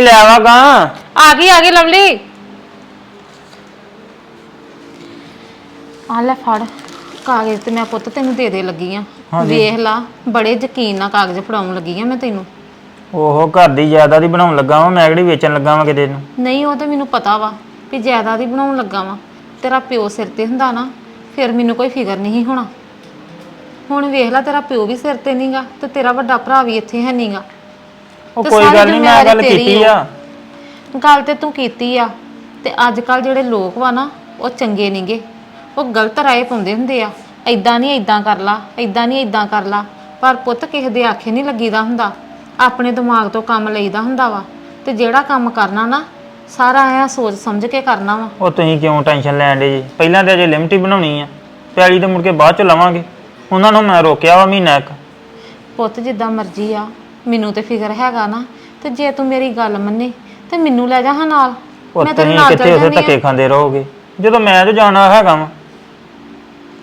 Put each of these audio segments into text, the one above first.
ਲੈ ਆਵਾਂਗਾ ਆ ਗਈ ਆ ਗਈ ਲਵਲੀ। ਆ ਲੈ ਫੜ ਕਾਗਜ਼ ਤੇ ਮੈਂ ਪੁੱਤ ਤੈਨੂੰ ਦੇ ਦੇ ਲੱਗੀ ਆ। ਹਾਂਜੀ। ਵੇਖ ਲਾ ਬੜੇ ਯਕੀਨ ਨਾਲ ਕਾਗਜ਼ ਫੜਾਉਣ ਲੱਗੀ ਆ ਮੈਂ ਤੈਨੂੰ। ਉਹ ਘਰ ਦੀ ਜ਼ਿਆਦਾ ਦੀ ਬਣਾਉਣ ਲੱਗਾ ਵਾਂ ਮੈਂ ਕਿਹੜੀ ਵੇਚਣ ਲੱਗਾ ਵਾਂ ਕਿਤੇ ਨੂੰ ਨਹੀਂ ਉਹ ਤੇ ਮੈਨੂੰ ਪਤਾ ਵਾ ਵੀ ਜਾਇਦਾਦ ਹੀ ਬਣਾਉਣ ਲੱਗਾ ਵਾ। ਤੇਰਾ ਪਿਓ ਸਿਰ ਤੇ ਹੁੰਦਾ ਨਾ ਫਿਰ ਮੈਨੂੰ ਕੋਈ ਫਿਕਰ ਨਹੀਂ ਹੋਣਾ। ਹੁਣ ਵੇਖ ਲੈ ਤੇਰਾ ਪਿਓ ਵੀ ਸਿਰ ਤੇ ਨਹੀਂਗਾ ਤੇ ਤੇਰਾ ਵੱਡਾ ਭਰਾ ਵੀ ਇੱਥੇ ਹੈ ਨਹੀਂਗਾ ਉਹ ਤੇ ਕੋਈ ਸਾਰੀ ਗੱਲ ਨਹੀਂ ਮੈਂ ਗੱਲ ਜ਼ਿੰਮੇਵਾਰੀ ਕੀਤੀ ਆ। ਗੱਲ ਤੇ ਤੂੰ ਕੀਤੀ ਆ। ਤੇ ਅੱਜ ਕੱਲ ਜਿਹੜੇ ਲੋਕ ਵਾ ਨਾ ਉਹ ਚੰਗੇ ਨਹੀਂਗੇ ਉਹ ਗਲਤ ਰਾਏ ਪਾਉਂਦੇ ਹੁੰਦੇ ਆ। ਐਦਾਂ ਨਹੀਂ ਐਦਾਂ ਕਰ ਲਾ ਐਦਾਂ ਨਹੀਂ ਐਦਾਂ ਕਰ ਲਾ। ਪਰ ਪੁੱਤ ਕਿਸੇ ਦੇ ਆਖੇ ਨਹੀਂ ਲੱਗੀਦਾ ਹੁੰਦਾ। ਆਪਣੇ ਦਿਮਾਗ ਤੋਂ ਕੰਮ ਲਈਦਾ ਹੁੰਦਾ ਵਾ। ਤੇ ਜਿਹੜਾ ਕੰਮ ਕਰਨਾ ਨਾ ਸਾਰਾ ਐ ਸੋਚ ਸਮਝ ਕੇ ਕਰਨਾ ਵਾ। ਉਹ ਤੁਸੀਂ ਕਿਉਂ ਟੈਨਸ਼ਨ ਲੈਣ ਦੇ ਜੀ? ਪਹਿਲਾਂ ਤੇ ਅਜੇ ਲਿਮਟ ਹੀ ਬਣਾਉਣੀ ਆ। ਪੈਲੀ ਤੇ ਮੁੜ ਕੇ ਬਾਅਦ ਚ ਲਵਾਂਗੇ। ਉਹਨਾਂ ਨੂੰ ਮੈਂ ਰੋਕਿਆ ਵਾ ਮਹੀਨਾ ਇੱਕ। ਪੁੱਤ ਜਿੱਦਾਂ ਮਰਜ਼ੀ ਆ। ਮੈਨੂੰ ਤੇ ਫਿਕਰ ਹੈਗਾ ਨਾ ਤੇ ਜੇ ਤੂੰ ਮੇਰੀ ਗੱਲ ਮੰਨੇ ਤੇ ਮੈਨੂੰ ਲੈ ਜਾ ਹਾਂ ਨਾਲ। ਉਹ ਮੈਂ ਤੇਰੇ ਤੁਸੀਂ ਨਾਲ ਕਿੱਥੇ ਚੱਲ ਉਸੇ ਜਾਂਦੀ ਧੱਕੇ ਆ ਖਾਂਦੇ ਰਹੋਗੇ? ਜਦੋਂ ਮੈਂ ਤੇ ਜਾਣਾ ਹੈਗਾ ਵਾ।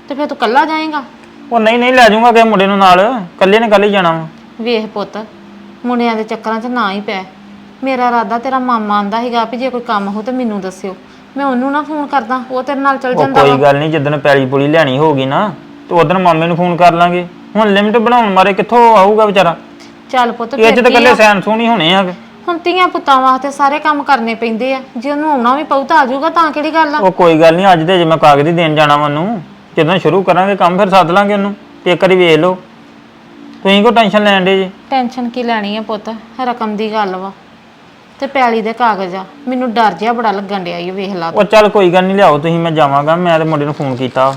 ਤੇ ਫਿਰ ਤੂੰ ਕੱਲਾ ਜਾਏਗਾ? ਉਹ ਨਹੀਂ ਨਹੀਂ ਲੈ ਜਾਊਂਗਾ ਕਿਸੇ ਮੁੰਡੇ ਨੂੰ ਨਾਲ। ਇਕੱਲੇ ਨੇ ਕੱਲ ਹੀ ਜਾਣਾ ਵਾ। ਵੇਖ ਪੁੱਤ ਮੁੰਡਿਆਂ ਦੇ ਚੱਕਰਾਂ 'ਚ ਨਾ ਹੀ ਪੈ। ਮੇਰਾ ਇਰਾਦਾ ਤੇਰਾ ਮਾਮਾ ਆਂਦਾ ਸੀਗਾ ਵੀ ਜੇ ਕੋਈ ਕੰਮ ਹੋ ਤੇ ਮੈਨੂੰ ਦੱਸਿਓ। ਮੈਂ ਉਹਨੂੰ ਨਾ ਫੋਨ ਕਰਦਾ ਉਹ ਤੇਰੇ ਨਾਲ ਚੱਲ ਉਹ ਜਾਂਦਾ ਕੋਈ ਵਾ। ਗੱਲ ਨਹੀਂ ਜਦੋਂ ਪੈਲੀ ਪੁਲੀ ਲੈਣੀ ਹੋਗੀ ਨਾ ਤੇ ਉਦੋਂ ਮਾਮੇ ਨੂੰ ਫੋਨ ਕਰ ਲਾਂਗੇ। ਹੁਣ ਲਿਮਟ ਬਣਾਉਣ ਮਾਰੇ ਕਿੱਥੋਂ ਆਊਗਾ ਵਿਚਾਰਾ? ਚੱਲ ਪੁੱਤ ਇਹ ਚ ਫਿਰ ਤਾਂ ਕੀ ਇਕੱਲੇ ਆ? ਸੈਨ ਸੂਨ ਹੀ ਹੋਣੇ ਆ ਹੁਣ ਧੀਆਂ ਪੁੱਤਾਂ ਵਾਸਤੇ ਸਾਰੇ ਕੰਮ ਕਰਨੇ ਪੈਂਦੇ ਆ। ਜੇ ਉਹਨੂੰ ਆਉਣਾ ਵੀ ਪਊ ਤਾਂ ਆ ਜਾਊਗਾ ਤਾਂ ਕਿਹੜੀ ਗੱਲ ਆ? ਉਹ ਕੋਈ ਗੱਲ ਨਹੀਂ ਅੱਜ ਦੇ ਜੇ ਮੈਂ ਕਾਗਜ਼ ਹੀ ਦੇਣ ਜਾਣਾ ਮੈਨੂੰ ਜਦੋਂ ਸ਼ੁਰੂ ਕਰਾਂਗੇ ਕੰਮ ਫਿਰ ਸੱਦ ਲਾਂਗੇ ਉਹਨੂੰ ਤੇ ਇੱਕ ਵਾਰੀ ਵੇਖ ਲਓ। ਤੁਸੀਂ ਕੋ ਟੈਨਸ਼ਨ ਲੈਣ ਦੇ ਜੀ? ਟੈਨਸ਼ਨ ਕੀ ਲੈਣੀ ਆ ਪੁੱਤ? ਰਕਮ ਦੀ ਗੱਲ ਵਾ। ਤੇ ਪੈਲੀ ਦੇ ਕਾਗਜ਼ ਆ। ਮੈਨੂੰ ਡਰ ਜਿਹਾ ਬੜਾ ਲੱਗਣ ਡਿਆ ਓ ਵੇਖ ਲਾ ਉਹ ਚੱਲ ਕੋਈ ਗੱਲ ਨਹੀਂ ਲਿਆਓ ਤੁਸੀਂ ਮੈਂ ਜਾਵਾਂਗਾ। ਮੈਂ ਤੇ ਮੁੰਡੇ ਨੂੰ ਫੋਨ ਕੀਤਾ।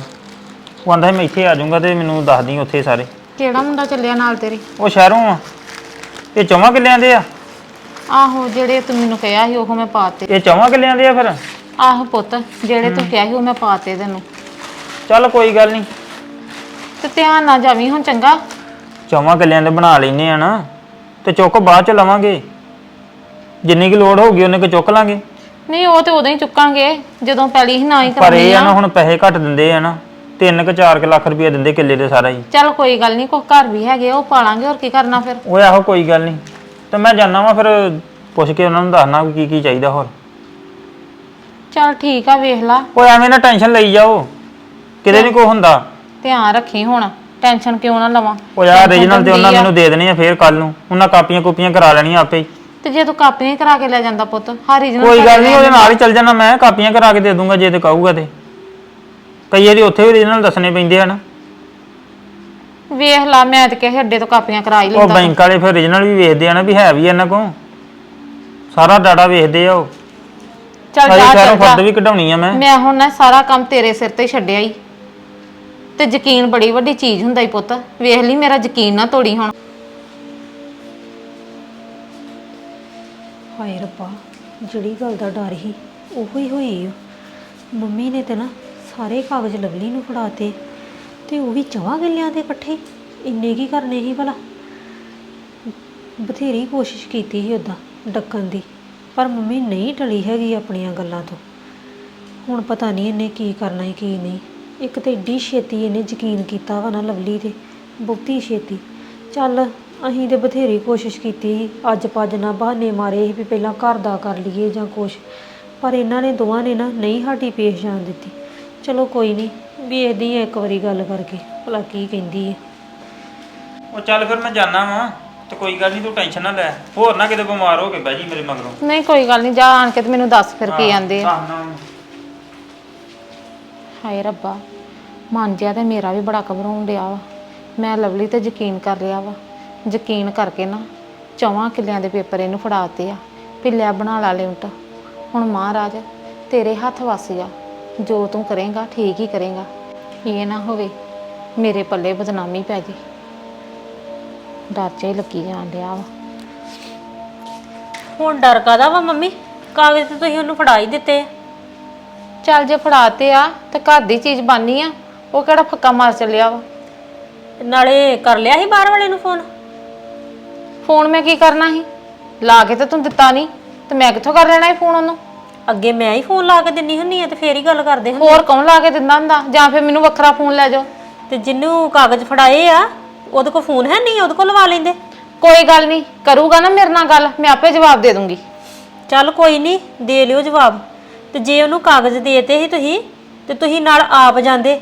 ਉਹ ਆਂਦਾ ਸੀ ਮੈਂ ਇੱਥੇ ਆ ਜਾਊਂਗਾ ਤੇ ਮੈਨੂੰ ਦੱਸ ਦੀ ਉੱਥੇ ਸਾਰੇ। ਕਿਹੜਾ ਮੁੰਡਾ ਚੱਲਿਆ ਨਾਲ ਤੇਰੇ? ਉਹ ਸ਼ਹਿਰੋਂ ਆ। ਇਹ ਚੌਵਾਂ ਕਿੱਲਿਆਂ ਦੇ ਆ? ਆਹੋ ਜਿਹੜੇ ਤੂੰ ਮੈਨੂੰ ਕਿਹਾ ਸੀ ਉਹ ਮੈਂ ਪਾਤੇ ਇਹ ਚੌਵਾਂ ਕਿੱਲਿਆਂ ਦੇ ਆ ਫਿਰ? ਆਹੋ ਪੁੱਤ ਜਿਹੜੇ ਤੂੰ ਕਿਹਾ ਸੀ ਉਹ ਮੈਂ ਪਾਤੇ ਤੈਨੂੰ। ਚੱਲ ਕੋਈ ਗੱਲ ਨਹੀਂ ਤੇ ਧਿਆਨ ਨਾਲ ਜਾਵੀਂ ਹੁਣ ਚੰਗਾ? ਚੌਵਾਂ ਕਿੱਲਿਆਂ ਦੇ ਬਣਾ ਲੈਨੇ ਆ ਨਾ ਤੇ ਚੁੱਕ ਬਾਅਦ ਚ ਲਵਾਂਗੇ। ਜਿੰਨੀ ਕੀ ਲੋੜ ਹੋਊਗੀ ਉਹਨੇ ਕੁ ਚੁੱਕ ਲਾਂਗੇ। ਨਹੀਂ ਉਹ ਤੇ ਉਦੋਂ ਹੀ ਚੁੱਕਾਂਗੇ ਜਦੋਂ ਪੈਲੀ ਹੀ ਨਾ ਹੀ ਪਰ ਇਹ ਆ ਆ। ਨਾ ਹੁਣ ਪੈਸੇ ਘੱਟ ਦਿੰਦੇ ਆ ਨਾ। 3 ਕ 4 ਲੱਖ ਰੁਪਏ ਦਿੰਦੇ ਕਿੱਲੇ ਦੇ ਸਾਰਾ ਹੀ ਚੱਲ ਕੋਈ ਗੱਲ ਨਹੀਂ ਕੋਈ ਘਰ ਵੀ ਹੈਗੇ ਆ, ਉਹ ਪਾਲਾਂਗੇ ਹੋਰ ਕੀ ਕਰਨਾ ਫਿਰ? ਉਹ ਆਹੋ ਕੋਈ ਗੱਲ ਨਹੀਂ ਤੇ ਮੈਂ ਜਾਣਾ ਵਾ ਫਿਰ ਪੁੱਛ ਕੇ ਉਹਨਾਂ ਨੂੰ ਦੱਸਣਾ ਵੀ ਕੀ ਕੀ ਚਾਹੀਦਾ ਹੋਰ। ਚੱਲ ਠੀਕ ਆ ਵੇਖ ਲਾ। ਉਹ ਐਵੇਂ ਨਾ ਟੈਨਸ਼ਨ ਲਈ ਜਾਓ ਕਿਤੇ ਨਹੀਂ ਕੋ ਹੁੰਦਾ। ਧਿਆਨ ਰੱਖੀ ਹੁਣ ਟੈਨਸ਼ਨ ਕਿਉਂ ਨਾ ਲਵਾਂ? ਉਹ ਯਾਰ ਰੀਜਨਲ ਤੇ ਉਹਨਾਂ। ਮੈਨੂੰ ਦੇ ਦੇਣੇ ਆ ਫੇਰ ਕੱਲ ਨੂੰ ਉਹਨਾਂ ਕਾਪੀਆਂ ਕੂਪੀਆਂ ਕਰਾ ਲੈਣੀਆਂ ਆਪੇ ਹੀ। ਤੇ ਜੇ ਤੂੰ ਕਾਪੀਆਂ ਹੀ ਕਰਾ ਕੇ ਲੈ ਜਾਂਦਾ ਪੁੱਤ ਹਰ ਰੀਜਨ ਕੋਈ ਗੱਲ ਨਹੀਂ ਉਹਦੇ ਨਾਲ ਹੀ ਚੱਲ ਜਾਣਾ ਮੈਂ ਕਾਪੀਆਂ ਕਰਾ ਕੇ ਦੇ ਦੂੰਗਾ ਜੇ ਤੇ ਕਹੂਗਾ ਤੇ। ਕਈ ਵਾਰੀ ਉੱਥੇ ਵੀ ਰੀਜਨਲ ਦੱਸਣੇ ਪੈਂਦੇ ਆ ਨਾ ਵੇਖ ਲਾ ਮੈਂ ਤੇ ਕਿਸੇ ਅੱਡੇ ਤੋਂ ਕਾਪੀਆਂ ਕਰਾ ਹੀ ਉਹ ਲੈਂਦਾ। ਬੈਂਕ ਵਾਲੇ ਫਿਰ ਰੀਜਨਲ ਵੀ ਵੇਖਦੇ ਆ ਨਾ ਵੀ ਹੈ ਵੀ ਇਹਨਾਂ ਕੋਲ। ਸਾਰਾ ਡਾਟਾ ਵੇਖਦੇ ਆ ਉਹ। ਚੱਲ ਜਾ ਚੱਲ ਜਾ। ਫਰਦ ਵੀ ਕਢਾਉਣੀ ਆ ਮੈਂ। ਮੈਂ ਹੁਣ ਨਾ ਸਾਰਾ ਕੰਮ ਤੇਰੇ ਸਿਰ ਤੇ ਛੱਡਿਆ ਹੀ ਤੇ ਯਕੀਨ ਬੜੀ ਵੱਡੀ ਚੀਜ਼ ਹੁੰਦਾ ਈ ਪੁੱਤ। ਵੇਖ ਲਈ ਮੇਰਾ ਯਕੀਨ ਨਾ ਤੋੜੀ ਹੁਣ। ਹਾਏ ਰੱਬਾ ਜਿਹੜੀ ਗੱਲ ਦਾ ਡਰ ਸੀ ਉਹੋ ਹੀ ਹੋਈ ਓ ਮੰਮੀ ਨੇ ਤੇ ਨਾ ਸਾਰੇ ਕਾਗਜ਼ ਲਵਲੀ ਨੂੰ ਫੜਾਤੇ ਤੇ ਉਹ ਵੀ ਚਵਾਂ ਗੱਲਿਆਂ ਦੇ ਇਕੱਠੇ? ਇੰਨੇ ਕੀ ਕਰਨੇ ਸੀ ਭਲਾ? ਬਥੇਰੀ ਕੋਸ਼ਿਸ਼ ਕੀਤੀ ਸੀ ਉਦਾਂ ਡੱਕਣ ਦੀ, ਪਰ ਮੰਮੀ ਨਹੀਂ ਟਲੀ ਹੈਗੀ ਆਪਣੀਆਂ ਗੱਲਾਂ ਤੋਂ। ਹੁਣ ਪਤਾ ਨਹੀਂ ਇਹਨੇ ਕੀ ਕਰਨਾ ਹੈ, ਕੀ ਨਹੀਂ। ਇੱਕ ਤੇ ਏਡੀ ਛੇਤੀ ਇਹਨੇ ਯਕੀਨ ਕੀਤਾ ਵਾ ਨਾ ਲਵਲੀ ਤੇ, ਬਹੁਤੀ ਛੇਤੀ। ਚੱਲ, ਅਸੀਂ ਤੇ ਬਥੇਰੀ ਕੋਸ਼ਿਸ਼ ਕੀਤੀ ਸੀ ਅੱਜ ਪੱਜ ਨਾ ਬਹਾਨੇ ਮਾਰੇ ਸੀ ਵੀ ਪਹਿਲਾਂ ਘਰ ਦਾ ਕਰ ਲਈਏ ਜਾਂ ਕੁਛ, ਪਰ ਇਹਨਾਂ ਨੇ ਦੋਵਾਂ ਨੇ ਨਾ ਨਹੀਂ ਸਾਡੀ ਪੇਸ਼ ਜਾਣ ਦਿੱਤੀ। ਚਲੋ ਕੋਈ ਨਹੀਂ ਵੇਖਦੀ ਹਾਂ ਇੱਕ ਵਾਰੀ ਗੱਲ ਕਰਕੇ ਭਲਾ ਕੀ ਕਹਿੰਦੀ ਹੈ ਉਹ ਚੱਲ ਫਿਰ ਮੈਂ ਜਾਣਾ ਵਾਂ ਤੇ ਕੋਈ ਗੱਲ ਨਹੀਂ ਤੂੰ ਟੈਨਸ਼ਨ ਨਾ ਲੈ ਹੋਰ ਨਾ ਕਿਤੇ ਬਿਮਾਰ ਹੋ ਕੇ ਬਹਿ ਜੀ ਮੇਰੇ ਮਗਰੋਂ। ਨਹੀਂ ਕੋਈ ਗੱਲ ਨਹੀਂ ਜਾ ਆਣ ਕੇ ਤੇ ਮੈਨੂੰ ਦੱਸ ਫਿਰ ਕੀ ਆਂਦੇ ਆ। ਉਹਨੂੰ। ਹਾਏ ਰੱਬਾ ਮਨ ਜਿਆ ਤੇ ਮੇਰਾ ਵੀ ਬੜਾ ਘਬਰਾਉਣ ਡਿਆ ਵਾ। ਮੈਂ ਲਵਲੀ ਤੇ ਯਕੀਨ ਕਰ ਲਿਆ ਵਾ। ਯਕੀਨ ਕਰਕੇ ਨਾ ਚੌਵਾਂ ਕਿੱਲਿਆਂ ਦੇ ਪੇਪਰ ਇਹਨੂੰ ਫੜਾਤੇ ਆ ਪਿੱਲਿਆ ਬਣਾ ਲਾ ਲਿਮਟ। ਹੁਣ ਮਹਾਰਾਜ ਤੇਰੇ ਹੱਥ ਵਸ ਗਿਆ। ਜੋ ਤੂੰ ਕਰੇਂਗਾ ਠੀਕ ਹੀ ਕਰੇਂਗਾ। ਇਹ ਨਾ ਹੋਵੇ ਮੇਰੇ ਪੱਲੇ ਬਦਨਾਮੀ ਪੈ ਜੇ। ਡਰ ਚ ਹੀ ਲੱਗੀ ਜਾਣ ਡਿਆ ਵਾ। ਹੁਣ ਡਰ ਕਾਦਾ ਵਾ ਮੰਮੀ? ਕਾਗਜ਼ ਤੇ ਤੁਸੀਂ ਉਹਨੂੰ ਫੜਾ ਹੀ ਦਿੱਤੇ ਆ। ਚੱਲ ਜੇ ਫੜਾਤੇ ਆ ਤੇ ਘਰ ਦੀ ਚੀਜ਼ ਬਾਨੀ ਆ ਉਹ ਕਿਹੜਾ ਫੱਕਾ ਮਾਰ ਚੱਲਿਆ ਵਾ। ਨਾਲੇ ਕਰ ਲਿਆ ਸੀ ਬਾਹਰ ਵਾਲੇ ਨੂੰ ਫੋਨ? ਫੋਨ ਮੈਂ ਕੀ ਕਰਨਾ ਸੀ? ਲਾ ਕੇ ਤੇ ਤੂੰ ਦਿੱਤਾ ਨਹੀਂ ਤੇ ਮੈਂ ਕਿੱਥੋਂ ਕਰ ਲੈਣਾ ਸੀ ਫੋਨ ਉਹਨੂੰ? ਅੱਗੇ ਮੈਂ ਹੀ ਫੋਨ ਲਾ ਕੇ ਦਿੰਨੀ ਹੁੰਨੀ ਆ ਤੇ ਫੇਰ ਹੀ ਗੱਲ ਕਰਦੇ ਹਾਂ ਹੋਰ ਕੌਣ ਲਾ ਕੇ ਦਿੰਦਾ ਹੁੰਦਾ? ਜਾਂ ਫਿਰ ਮੈਨੂੰ ਵੱਖਰਾ ਫੋਨ ਲੈ ਜਾਓ। ਤੇ ਜਿੰਨੂੰ ਕਾਗਜ਼ ਫੜਾਏ ਆ ਉਹਦੇ ਕੋਲ ਫੋਨ ਹੈ ਨਹੀਂ? ਉਹਦੇ ਕੋਲ ਲਵਾ ਲੈਂਦੇ। ਕੋਈ ਗੱਲ ਨਹੀਂ ਕਰੂਗਾ ਨਾ ਮੇਰੇ ਨਾਲ ਗੱਲ ਮੈਂ ਆਪੇ ਜਵਾਬ ਦੇ ਦੂੰਗੀ। ਚੱਲ ਕੋਈ ਨਹੀਂ ਦੇ ਲਿਓ ਜਵਾਬ। ਤੇ ਜੇ ਉਹਨੂੰ ਕਾਗਜ਼ ਦੇਤੇ ਸੀ ਤੁਸੀਂ ਤੇ ਤੁਸੀਂ ਨਾਲ ਆਪ ਜਾਂਦੇ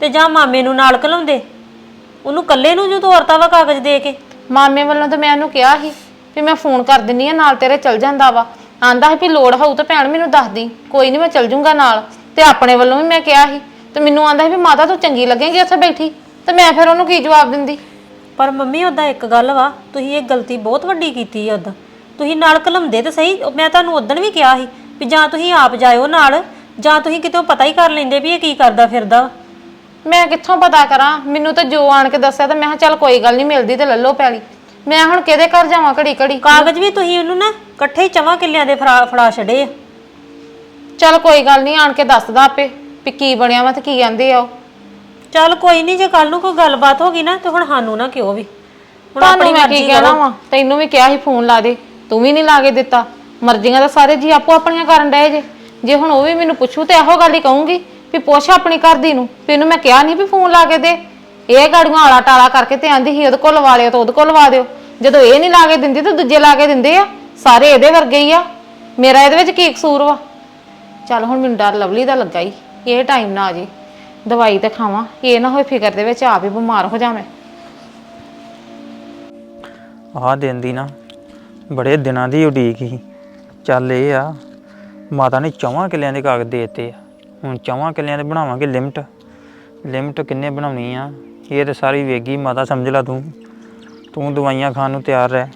ਤੇ ਜਾਂ ਮਾਮੇ ਨੂੰ ਨਾਲ ਘਲਾਉਂਦੇ। ਉਹਨੂੰ ਇਕੱਲੇ ਨੂੰ ਜੋ ਤੋਰਤਾ ਵਾ ਕਾਗਜ਼ ਦੇ ਕੇ। ਮਾਮੇ ਵੱਲੋਂ ਤਾਂ ਮੈਂ ਉਹਨੂੰ ਕਿਹਾ ਸੀ ਵੀ ਮੈਂ ਫੋਨ ਕਰ ਦਿੰਨੀ ਆ ਨਾਲ ਤੇਰੇ ਚਲ ਜਾਂਦਾ ਵਾ। ਆਂਦਾ ਸੀ ਵੀ ਲੋੜ ਹੋਊ ਤਾਂ ਭੈਣ ਮੈਨੂੰ ਦੱਸ ਦੀ ਕੋਈ ਨਹੀਂ ਮੈਂ ਚਲ ਜੂੰਗਾ ਨਾਲ। ਤੇ ਆਪਣੇ ਵੱਲੋਂ ਵੀ ਮੈਂ ਕਿਹਾ ਸੀ ਤੇ ਮੈਨੂੰ ਆਂਦਾ ਸੀ ਵੀ ਮਾਤਾ ਤੂੰ ਚੰਗੀ ਲੱਗੇਗੀ ਉੱਥੇ ਬੈਠੀ ਤੇ ਮੈਂ ਫਿਰ ਉਹਨੂੰ ਕੀ ਜਵਾਬ ਦਿੰਦੀ? ਪਰ ਮੰਮੀ ਉਹਦਾ ਇੱਕ ਗੱਲ ਵਾ ਤੁਸੀਂ ਇਹ ਗਲਤੀ ਬਹੁਤ ਵੱਡੀ ਕੀਤੀ ਹੈ ਉਹਦਾ ਤੁਸੀਂ ਨਾਲ ਘਲਾਉਂਦੇ ਤੇ ਸਹੀ ਮੈਂ ਤੁਹਾਨੂੰ ਉਦੋਂ ਵੀ ਕਿਹਾ ਸੀ ਵੀ ਜਾਂ ਤੁਸੀਂ ਆਪ ਜਾਇਓ ਨਾਲ ਜਾਂ ਤੁਸੀਂ ਕਿਤੇ ਪਤਾ ਹੀ ਕਰ ਲੈਂਦੇ ਵੀ ਇਹ ਕੀ ਕਰਦਾ ਫਿਰਦਾ ਵਾ। ਮੈਂ ਕਿੱਥੋਂ ਪਤਾ ਕਰਾਂ? ਮੈਨੂੰ ਤਾਂ ਜੋ ਆਣ ਕੇ ਦੱਸਿਆ ਤਾਂ ਮੈਂ ਕਿਹਾ ਚੱਲ ਕੋਈ ਗੱਲ ਨਹੀਂ ਮਿਲਦੀ ਤੇ ਲੱਲੋ ਪੈਲੀ। ਮੈਂ ਹੁਣ ਕਿਹਦੇ ਘਰ ਜਾਵਾਂ ਘੜੀ ਘੜੀ? ਕਾਗਜ਼ ਵੀ ਤੁਸੀਂ ਉਹਨੂੰ ਨਾ ਇਕੱਠੇ ਹੀ ਚਵਾਂ ਕਿੱਲਿਆਂ ਦੇ ਫੜਾ ਫੜਾ ਛੱਡੇ ਆ। ਚੱਲ ਕੋਈ ਗੱਲ ਨਹੀਂ ਆਣ ਕੇ ਦੱਸਦਾ ਆਪੇ ਵੀ ਕੀ ਬਣਿਆ ਵਾ ਤੇ ਕੀ ਕਹਿੰਦੇ ਆ ਉਹ। ਚੱਲ ਕੋਈ ਨਹੀਂ ਜੇ ਕੱਲ ਨੂੰ ਕੋਈ ਗੱਲਬਾਤ ਹੋ ਗਈ ਨਾ ਤੇ ਹੁਣ ਸਾਨੂੰ ਨਾ ਕਿਉਂ ਵੀ। ਹੁਣ ਤੁਹਾਨੂੰ ਮੈਂ ਕੀ ਕਹਿਣਾ ਵਾ? ਤੈਨੂੰ ਵੀ ਕਿਹਾ ਸੀ ਫੋਨ ਲਾ ਦੇ ਤੂੰ ਵੀ ਨਹੀਂ ਲਾ ਕੇ ਦਿੱਤਾ। ਮਰਜ਼ੀਆਂ ਤਾਂ ਸਾਰੇ ਜੀ ਆਪੋ ਆਪਣੀਆਂ ਕਰਨ ਡਏ ਜੇ। ਜੇ ਹੁਣ ਉਹ ਵੀ ਮੈਨੂੰ ਪੁੱਛੂ ਤੇ ਇਹੋ ਗੱਲ ਹੀ ਕਹੂੰਗੀ ਵੀ ਪੁੱਛ ਆਪਣੀ ਘਰ ਦੀ ਨੂੰ ਵੀ ਇਹਨੂੰ ਮੈਂ ਕਿਹਾ ਨਹੀਂ ਵੀ ਫੋਨ ਲਾ ਕੇ ਦੇ। ਇਹ ਗਾੜੀਆਂ ਆਲਾ ਟਾਲਾ ਕਰਕੇ ਤੇ ਆਂਦੀ ਸੀ, ਉਹਦੇ ਕੋਲ ਲਵਾ ਲਿਓ ਤਾਂ ਉਹਦੇ ਕੋਲ ਲਵਾ ਦਿਓ। ਜਦੋਂ ਇਹ ਨਹੀਂ ਲਾ ਕੇ ਦਿੰਦੀ ਤਾਂ ਦੂਜੇ ਲਾ ਕੇ ਦਿੰਦੇ ਆ। ਸਾਰੇ ਇਹਦੇ ਵਰਗੇ ਹੀ ਆ। ਮੇਰਾ ਇਹਦੇ ਵਿੱਚ ਕੀ ਕਸੂਰ ਵਾ? ਚੱਲ ਹੁਣ ਮੈਨੂੰ ਡਰ ਲਵਲੀ ਦਾ ਲੱਗਾ ਹੀ ਇਹ ਟਾਈਮ ਨਾ ਆ ਜੇ। ਦਵਾਈ ਤੇ ਖਾਵਾਂ। ਇਹ ਨਾ ਹੋਏ ਫਿਕਰ ਦੇ ਵਿੱਚ ਆਪ ਹੀ ਬਿਮਾਰ ਹੋ ਜਾਵਾਂ ਆਹ ਦਿਨ ਦੀ ਨਾ ਬੜੇ ਦਿਨਾਂ ਦੀ ਉਡੀਕ ਸੀ। ਚੱਲ ਇਹ ਆ, ਮਾਤਾ ਨੇ ਚੌਵਾਂ ਕਿੱਲਿਆਂ ਦੇ ਕਾਗਜ਼ ਦੇਤੇ ਆ। ਹੁਣ ਚੌਵਾਂ ਕਿੱਲਿਆਂ ਦੇ ਬਣਾਵਾਂਗੇ ਲਿਮਟ। ਲਿਮਟ ਕਿੰਨੇ ਬਣਾਉਣੀ ਆ? ਇਹ ਤੇ ਸਾਰੀ ਵੇਗੀ ਮਾਤਾ ਸਮਝ ਲਾ ਤੂੰ। ਤੂੰ ਦਵਾਈਆਂ ਖਾਣ ਨੂੰ ਤਿਆਰ ਰਹਿ।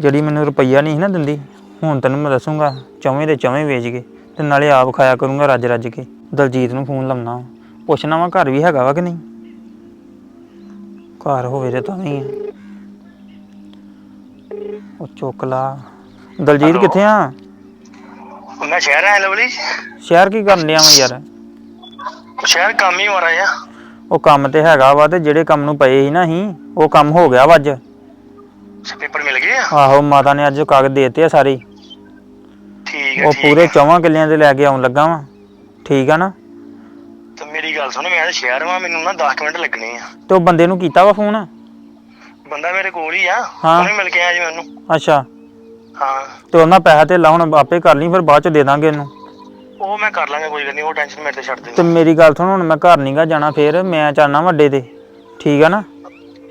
ਜਿਹੜੀ ਮੈਨੂੰ ਰੁਪਈਆ ਨਹੀਂ ਸੀ ਨਾ ਦਿੰਦੀ ਹੁਣ ਤੈਨੂੰ ਮੈਂ ਦੱਸੂਗਾ ਚੌਵੇਂ ਦੇ ਚੌਵੇਂ ਵੇਚ ਕੇ ਤੇ ਨਾਲੇ ਆਪ ਖਾਇਆ ਕਰੂੰਗਾ ਰੱਜ ਰੱਜ ਕੇ। ਦਲਜੀਤ ਨੂੰ ਫੋਨ ਲਾਉਣਾ ਪੁੱਛਣਾ ਵਾ ਘਰ ਵੀ ਹੈਗਾ ਵਾ ਕਿ ਨਹੀਂ? ਘਰ ਹੋਵੇ ਤੇ ਤਾਂ ਵੀ ਆ। ਉਹ ਚੁੱਕ ਲਾ। ਦਲਜੀਤ ਕਿੱਥੇ ਆ? ਮੈਂ ਸ਼ਹਿਰ ਆਇਆ ਲਵਲੀ। ਸ਼ਹਿਰ ਕੀ ਕਰਨ ਲਿਆ ਮੈਂ ਯਾਰ? ਸ਼ਹਿਰ ਕੰਮ ਹੀ ਮਾਰਾ ਆ ਉਹ ਕੰਮ ਤੇ ਹੈਗਾ ਵਾ ਤੇ ਜਿਹੜੇ ਕੰਮ ਨੂੰ ਪਏ ਸੀ ਨਾ ਹੀ ਉਹ ਕੰਮ ਹੋ ਗਿਆ ਵਾ ਅੱਜ। ਪੇਪਰ ਮਿਲ ਗਏ ਆ? ਆਹੋ ਮਾਤਾ ਨੇ ਅੱਜ ਕਾਗਜ਼ ਦੇਤੇ ਆ ਸਾਰੇ। ਹੀ। ਠੀਕ ਹੈ ਉਹ ਠੀਕ ਪੂਰੇ ਚੌਵਾਂ ਕਿੱਲਿਆਂ ਦੇ ਲੈ ਕੇ ਆਉਣ ਲੱਗਾ ਵਾ। ਠੀਕ ਆ ਨਾ? ਤੇ ਮੇਰੀ ਗੱਲ ਸੁਣ ਮੈਂ ਤਾਂ ਸ਼ਹਿਰ ਵਾਂ ਮੈਨੂੰ ਨਾ 10 ਮਿੰਟ ਲੱਗਣੇ ਆ। ਤੇ ਉਹ ਬੰਦੇ ਨੂੰ ਕੀਤਾ ਵਾ ਫੋਨ? ਬੰਦਾ ਮੇਰੇ ਕੋਲ ਹੀ ਆ ਹਾਂ। ਉਹਨੇ ਮਿਲ ਕੇ ਆਇਆ ਜੀ ਮੈਨੂੰ। ਅੱਛਾ। ਹਾਂ। ਤੇ ਉਹਨਾਂ ਪੈਸਾ ਤੇ ਹੁਣ ਆਪੇ ਕਰ ਲਈ ਫਿਰ ਬਾਅਦ ਚ ਦੇ ਦਾਂਗੇ ਇਹਨੂੰ ਉਹ ਮੈਂ ਕਰ ਲਾਂਗਾ ਕੋਈ ਗੱਲ ਨਹੀਂ ਉਹ ਟੈਨਸ਼ਨ ਮੇਰੇ ਤੇ ਛੱਡ ਦੇ ਤੇ ਮੇਰੀ ਗੱਲ ਸੁਣ ਹੁਣ ਮੈਂ ਘਰ ਨਹੀਂਗਾ ਜਾਣਾ ਫੇਰ ਮੈਂ ਚਾਹਨਾ ਵੱਡੇ ਤੇ। ਠੀਕ ਆ ਨਾ?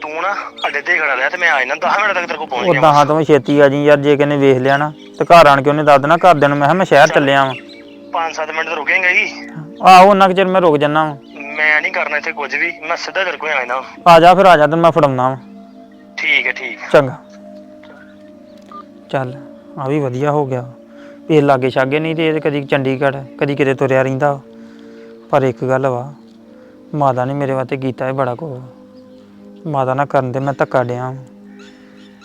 ਤੂੰ ਨਾ ਅੱਡੇ ਤੇ ਖੜਾ ਰਿਹਾ ਤੇ ਮੈਂ ਆ ਜਾਣਾ 10 ਮਿੰਟ ਤੱਕ ਤੇਰੇ ਕੋਲ ਪਹੁੰਚ ਉਹ ਗਿਆ ਦਹਾਂ ਤੋਂ ਛੇਤੀ ਆ ਜੀ ਯਾਰ ਜੇ ਕਿਨੇ ਵੇਖ ਲਿਆ ਨਾ ਤੇ ਘਰ ਆਣ ਕੇ ਉਹਨੇ ਦੱਸ ਦੇਣਾ ਘਰਦਿਆਂ ਨੂੰ ਮੈਂ ਕਿਹਾ ਮੈਂ ਸ਼ਹਿਰ ਚੱਲਿਆ ਵਾਂ। 5-7 ਮਿੰਟ ਤਾਂ ਰੁਕੇਂਗਾ ਹੀ ਆਹੋ ਉਹਨਾਂ ਕੁ ਚਿਰ ਮੈਂ ਰੁਕ ਵਾਂ। ਮੈਂ ਨਹੀਂ ਕਰਨਾ ਇੱਥੇ ਕੁਝ ਵੀ ਮੈਂ ਸਿੱਧਾ ਤੇਰੇ ਕੋਲ ਆ ਜਾਣਾ ਆ ਜਾ ਫਿਰ ਆ ਜਾ ਤੈਨੂੰ ਮੈਂ ਫੜਾਉਣਾ ਵਾਂ। ਠੀਕ ਹੈ ਠੀਕ ਹੈ। ਚੰਗਾ। ਚੱਲ ਆ ਵੀ ਵਧੀਆ ਹੋ ਗਿਆ। ਇਹ ਲਾਗੇ ਛਾਗੇ ਨਹੀਂ ਤੇ ਇਹ ਕਦੀ ਚੰਡੀਗੜ੍ਹ, ਕਦੀ ਕਿਤੇ ਤੁਰਿਆ ਰਹਿੰਦਾ ਵਾ। ਪਰ ਇੱਕ ਗੱਲ ਵਾ, ਮਾਤਾ ਨੇ ਮੇਰੇ ਵਾਸਤੇ ਕੀਤਾ ਹੈ ਬੜਾ ਕੋ ਮਾਤਾ ਨਾਲ ਕਰਨ ਤੇ ਮੈਂ ਧੱਕਾ ਡਿਆ ਵਾਂ।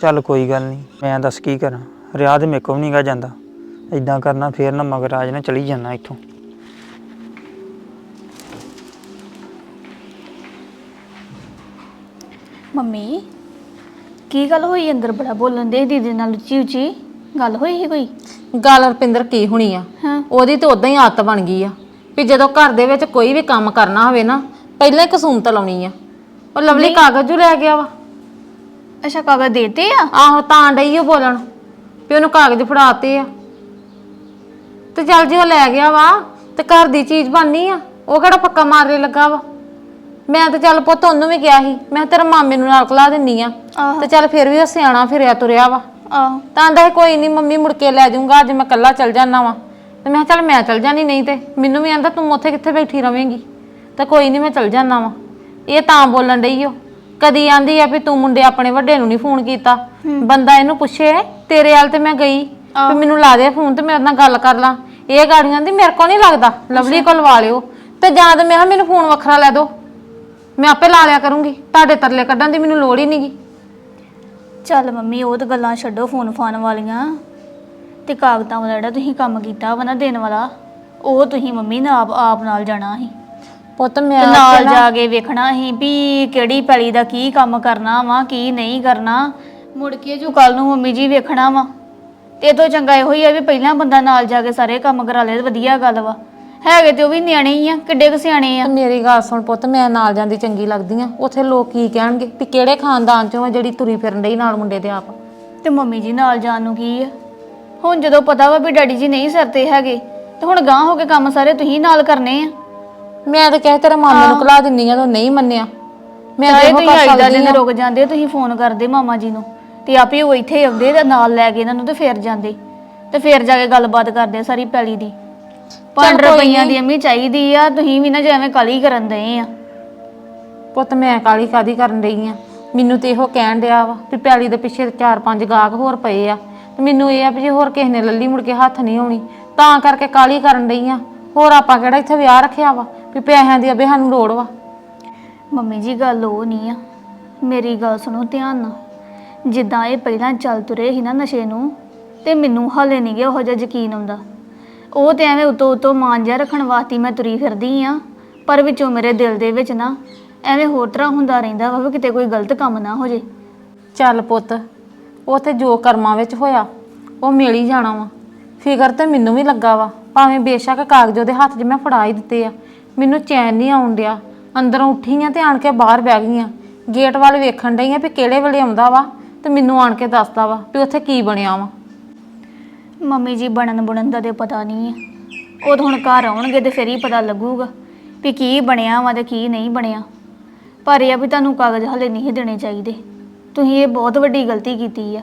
ਚੱਲ ਕੋਈ ਗੱਲ ਨਹੀਂ, ਮੈਂ ਦੱਸ ਕੀ ਕਰਾਂ? ਰਿਆ ਤੇ ਮੇਰੇ ਕੋਲ ਵੀ ਨਹੀਂਗਾ ਜਾਂਦਾ। ਇਦਾਂ ਕਰਨਾ ਫੇਰ ਨਾ ਮਗਰ ਆ ਜਾਣਾ ਚਲੀ ਜਾਣਾ ਇੱਥੋਂ। ਮੰਮੀ, ਕੀ ਗੱਲ ਹੋਈ? ਅੰਦਰ ਬੜਾ ਬੋਲਣ ਦੇ ਦੀਦੀ ਨਾਲ ਉੱਚੀ ਉੱਚੀ ਗੱਲ ਹੋਈ ਸੀ ਕੋਈ? ਗੱਲ ਰਪਿੰਦਰ ਕੀ ਹੋਣੀ ਆ? ਹਾਂ। ਉਹਦੀ ਤੇ ਉਦਾਂ ਹੀ ਆਦਤ ਬਣ ਗਈ ਆ ਵੀ ਜਦੋਂ ਘਰ ਦੇ ਵਿੱਚ ਕੋਈ ਵੀ ਕੰਮ ਕਰਨਾ ਹੋਵੇ ਨਾ ਪਹਿਲਾਂ ਹੀ ਕਸੂਮਤ ਲਾਉਣੀ ਆ। ਉਹ ਲਵਲੀ ਕਾਗਜ਼ ਜੂ ਲੈ ਗਿਆ ਵਾ। ਅੱਛਾ ਕਾਗਜ਼ ਦੇਤੇ ਆ? ਆਹੋ ਤਾਂ ਡਈ ਉਹ ਬੋਲਣ ਵੀ ਉਹਨੂੰ ਕਾਗਜ਼ ਫੜਾਤੇ ਆ। ਤੇ ਚੱਲ ਜੀ ਉਹ ਲੈ ਗਿਆ ਵਾ ਤੇ ਘਰ ਦੀ ਚੀਜ਼ ਬਣਨੀ ਆ ਉਹ ਕਿਹੜਾ ਪੱਕਾ ਮਾਰੇ ਲੱਗਾ ਵਾ? ਮੈਂ ਤੇ ਚੱਲ ਪੁੱਤ ਉਹਨੂੰ ਵੀ ਕਿਹਾ ਸੀ ਮੈਂ ਤੇਰੇ ਮਾਮੇ ਨੂੰ ਨਾਲ ਕਲਾ ਦਿੰਨੀ ਆ। ਤੇ ਚੱਲ ਫਿਰ ਵੀ ਉਹ ਸਿਆਣਾ ਫਿਰਿਆ ਤੁਰਿਆ ਵਾ। ਆਹੋ ਤਾਂ ਆਂਦਾ ਸੀ ਕੋਈ ਨਹੀਂ ਮੰਮੀ ਮੁੜ ਕੇ ਲੈ ਜਾਊਂਗਾ ਅੱਜ ਮੈਂ ਕੱਲਾ ਚੱਲ ਜਾਣਾ ਵਾਂ। ਤੇ ਮੈਂ ਕਿਹਾ ਚੱਲ ਮੈਂ ਚੱਲ ਜਾਣੀ ਨਹੀਂ ਤੇ। ਮੈਨੂੰ ਵੀ ਆਂਦਾ ਤੂੰ ਉੱਥੇ ਕਿੱਥੇ ਬੈਠੀ ਰਵੇਂਗੀ ਤਾਂ ਕੋਈ ਨਹੀਂ ਮੈਂ ਚੱਲ ਜਾਣਾ ਵਾਂ। ਇਹ ਤਾਂ ਬੋਲਣ ਡਈ ਓ। ਕਦੀ ਆਂਦੀ ਆ ਵੀ ਤੂੰ ਮੁੰਡੇ ਆਪਣੇ ਵੱਡੇ ਨੂੰ ਨਹੀਂ ਫੋਨ ਕੀਤਾ। ਬੰਦਾ ਇਹਨੂੰ ਪੁੱਛੇ ਤੇਰੇ ਹਾਲ ਤੇ ਮੈਂ ਗਈ ਵੀ ਮੈਨੂੰ ਲਾ ਦੇ ਫੋਨ ਤੇ ਮੇਰੇ ਨਾਲ ਗੱਲ ਕਰ ਲਾਂ। ਇਹ ਗਾੜੀਆਂ ਦੀ ਮੇਰੇ ਕੋਲ ਨਹੀਂ ਲੱਗਦਾ ਲਵਲੀ ਕੋਲ ਲਵਾ ਲਿਓ। ਤੇ ਜਾਂ ਤੇ ਮੈਂ ਕਿਹਾ ਮੈਨੂੰ ਫੋਨ ਵੱਖਰਾ ਲੈ ਦਿਓ ਮੈਂ ਆਪੇ ਲਾ ਲਿਆ ਕਰੂੰਗੀ ਤੁਹਾਡੇ ਤਰਲੇ ਕੱਢਣ ਦੀ ਮੈਨੂੰ ਲੋੜ ਹੀ ਨਹੀਂਗੀ ਚੱਲ ਮੰਮੀ ਉਹ ਤਾਂ ਗੱਲਾਂ ਛੱਡੋ ਫੋਨ ਫਾਨ ਵਾਲੀਆਂ। ਤੇ ਕਾਗਜ਼ਾਂ ਵਾਲਾ ਜਿਹੜਾ ਤੁਸੀਂ ਕੰਮ ਕੀਤਾ ਵਾ ਨਾ ਦੇਣ ਵਾਲਾ ਉਹ ਤੁਸੀਂ ਮੰਮੀ ਨਾਲ ਆਪ ਆਪ ਨਾਲ ਜਾਣਾ ਸੀ। ਪੁੱਤ ਮੈਂ ਤੇ ਨਾਲ ਜਾ ਕੇ ਵੇਖਣਾ ਸੀ ਵੀ ਕਿਹੜੀ ਪੈਲੀ ਦਾ ਕੀ ਕੰਮ ਕਰਨਾ ਵਾ ਕੀ ਨਹੀਂ ਕਰਨਾ। ਮੁੜ ਕੇ ਜੋ ਕੱਲ ਨੂੰ ਮੰਮੀ ਜੀ ਵੇਖਣਾ ਵਾ। ਤੇ ਇਹ ਤੋਂ ਚੰਗਾ ਇਹੋ ਹੀ ਆ ਵੀ ਪਹਿਲਾਂ ਬੰਦਾ ਨਾਲ ਜਾ ਕੇ ਸਾਰੇ ਕੰਮ ਕਰਾ ਲੇ ਤੇ ਵਧੀਆ ਗੱਲ ਵਾ। ਹੈਗੇ ਤੇ ਉਹ ਵੀ ਨਿਆਣੇ ਹੀ ਆ ਕਿੱਡੇ ਕੁ ਸਿਆਣੇ ਆ। ਮੇਰੀ ਗੱਲ ਸੁਣ ਪੁੱਤ ਮੈਂ ਨਾਲ ਜਾਂਦੀ ਚੰਗੀ ਲੱਗਦੀ ਆ ਉੱਥੇ ਲੋਕ ਕੀ ਕਹਿਣਗੇ ਵੀ ਕਿਹੜੇ ਖਾਨਦਾਨ ਚੋਂ ਆ ਜਿਹੜੀ ਤੁਰੀ ਫਿਰਨ ਡਈ ਨਾਲ ਮੁੰਡੇ ਦੇ ਆਪ? ਤੇ ਮੰਮੀ ਜੀ ਨਾਲ ਜਾਣ ਨੂੰ ਕੀ ਆ? ਹੁਣ ਜਦੋਂ ਪਤਾ ਵਾ ਵੀ ਡੈਡੀ ਜੀ ਨਹੀਂ ਸਿਰ ਤੇ ਹੈਗੇ ਤੇ ਹੁਣ ਗਾਂ ਹੋ ਕੇ ਕੰਮ ਸਾਰੇ ਤੁਸੀਂ ਨਾਲ ਕਰਨੇ ਆ। ਮੈਂ ਤਾਂ ਕਹੇ ਤੇਰੇ ਮਾਮੇ ਨੂੰ ਕਲਾ ਦਿੰਨੀ ਆ ਤੂੰ ਨਹੀਂ ਮੰਨਿਆ। ਮੈਂ ਤਾਂ ਚਾਹੇ ਤੁਸੀਂ ਕਰ ਆਈਦਾ ਸਕਦੀ ਦਿਨ ਆ। ਰੁਕ ਜਾਂਦੇ ਤੁਸੀਂ ਫੋਨ ਕਰਦੇ ਮਾਮਾ ਜੀ ਨੂੰ। ਤੇ ਆਪੇ ਉਹ ਇੱਥੇ ਆਉਂਦੇ ਤੇ ਨਾਲ ਲੈ ਕੇ ਇਹਨਾਂ ਨੂੰ ਤੇ ਫੇਰ ਜਾਂਦੇ। ਤੇ ਫੇਰ ਜਾ ਕੇ ਗੱਲਬਾਤ ਕਰਦੇ ਸਾਰੀ ਪੈਲੀ ਦੀ। ਪੰਜ ਕੋਈ ਰੁਪਈਆਂ ਦੀ ਅੰਮੀ ਚਾਹੀਦੀ ਆ ਤੁਸੀਂ ਵੀ ਨਾ ਜਿਵੇਂ ਕਾਲੀ ਕਰਨ ਦਏ ਆ। ਪੁੱਤ ਮੈਂ ਕਾਲੀ ਕਾਦੀ ਕਰਨ ਰਹੀ ਆ? ਮੈਨੂੰ ਤੇ ਇਹੋ ਕਹਿਣ ਡਿਆ ਵਾ ਵੀ ਪੈਲੀ ਦੇ ਪਿੱਛੇ ਚਾਰ ਪੰਜ ਗਾਹਕ ਹੋਰ ਪਏ ਆ। ਤੇ ਮੈਨੂੰ ਇਹ ਆ ਵੀ ਜੇ ਹੋਰ ਕਿਸੇ ਨੇ ਲੱਲੀ ਮੁੜ ਕੇ ਹੱਥ ਨਹੀਂ ਆਉਣੀ ਤਾਂ ਕਰਕੇ ਕਾਲੀ ਕਰਨ ਰਹੀ ਆ। ਹੋਰ ਆਪਾਂ ਕਿਹੜਾ ਇੱਥੇ ਵਿਆਹ ਰੱਖਿਆ ਵਾ ਵੀ ਪੈਸਿਆਂ ਦੀ ਅਬੇ ਸਾਨੂੰ ਲੋੜ ਵਾ। ਮੰਮੀ ਜੀ ਗੱਲ ਉਹ ਨਹੀਂ ਆ। ਮੇਰੀ ਗੱਲ ਸੁਣੋ ਧਿਆਨ ਨਾਲ। ਜਿੱਦਾਂ ਇਹ ਪਹਿਲਾਂ ਚੱਲ ਤੁਰੇ ਸੀ ਨਾ ਨਸ਼ੇ ਨੂੰ ਤੇ ਮੈਨੂੰ ਹਾਲੇ ਨਹੀਂ ਗਿਆ ਉਹ ਜਿਹਾ ਯਕੀਨ ਆਉਂਦਾ। ਉਹ ਤੇ ਐਵੇਂ ਉਤੋਂ ਉਤੋਂ ਮਾਨ ਜਿਹਾ ਰੱਖਣ ਵਾਸਤੇ ਮੈਂ ਤੁਰੀ ਫਿਰਦੀ ਆ। ਪਰ ਵਿੱਚੋਂ ਮੇਰੇ ਦਿਲ ਦੇ ਵਿੱਚ ਨਾ ਐਵੇਂ ਹੋਰ ਤਰ੍ਹਾਂ ਹੁੰਦਾ ਰਹਿੰਦਾ ਵਾ ਵੀ ਕਿਤੇ ਕੋਈ ਗਲਤ ਕੰਮ ਨਾ ਹੋ ਜੇ। ਚੱਲ ਪੁੱਤ, ਉਹ ਤੇ ਜੋ ਕਰਮਾਂ ਵਿੱਚ ਹੋਇਆ, ਉਹ ਮਿਲ ਹੀ ਜਾਣਾ ਵਾ। ਫਿਕਰ ਤੇ ਮੈਨੂੰ ਵੀ ਲੱਗਾ ਵਾ, ਭਾਵੇਂ ਬੇਸ਼ੱਕ ਕਾਗਜ਼ ਉਹਦੇ ਹੱਥ 'ਚ ਮੈਂ ਫੜਾ ਹੀ ਦਿੱਤੇ ਆ। ਮੈਨੂੰ ਚੈਨ ਨਹੀਂ ਆਉਣ ਡਿਆ। ਅੰਦਰੋਂ ਉੱਠੀ ਆ ਤੇ ਆਣ ਕੇ ਬਾਹਰ ਬਹਿ ਗਈ ਆ। ਗੇਟ ਵੱਲ ਵੇਖਣ ਡਈ ਆ ਵੀ ਕਿਹੜੇ ਵੇਲੇ ਆਉਂਦਾ ਵਾ ਤੇ ਮੈਨੂੰ ਆਣ ਕੇ ਦੱਸਦਾ ਵਾ ਵੀ ਉੱਥੇ ਕੀ ਬਣਿਆ ਵਾ। ਮੰਮੀ ਜੀ ਬਣਨ ਬੁਣਨ ਦਾ ਤੇ ਪਤਾ ਨਹੀਂ ਹੈ ਉਹ ਤਾਂ ਹੁਣ ਘਰ ਆਉਣਗੇ ਤੇ ਫਿਰ ਹੀ ਪਤਾ ਲੱਗੂਗਾ ਵੀ ਕੀ ਬਣਿਆ ਵਾ ਤੇ ਕੀ ਨਹੀਂ ਬਣਿਆ। ਪਰ ਇਹ ਆ ਵੀ ਤੁਹਾਨੂੰ ਕਾਗਜ਼ ਹਲੇ ਨਹੀਂ ਦੇਣੇ ਚਾਹੀਦੇ। ਤੁਸੀਂ ਇਹ ਬਹੁਤ ਵੱਡੀ ਗਲਤੀ ਕੀਤੀ ਆ।